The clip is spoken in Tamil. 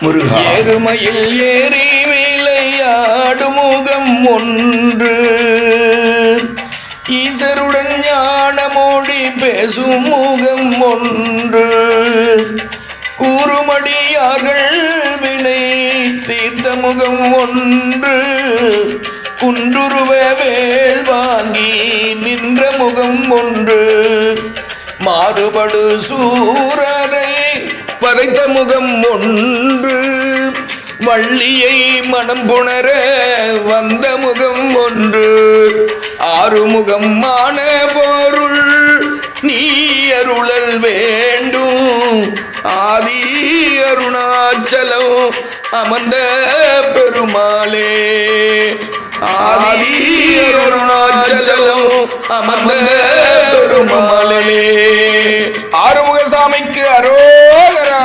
முருகா. எருமையில் ஏறி விளையாடு முகம் ஒன்று. ஈசருடன் ஞானமோடி பேசும் முகம் ஒன்று. கூறுமடியார்கள் வினை தீர்த்த முகம் ஒன்று. குன்றுருவ வேல் வாங்கி நின்ற முகம் ஒன்று. மாறுபடு சூரர் பதைத்த முகம் ஒன்று வள்ளியை மனம் புணர வந்த முகம் ஒன்று. ஆறுமுகம் மான பொருள் நீ அருளல் வேண்டும். ஆதி அருணாச்சலம் அமர்ந்த பெருமாளே. ஆதி அருணாச்சலம் அமர்ந்த முத்துசாமிக்கு அரோகரா.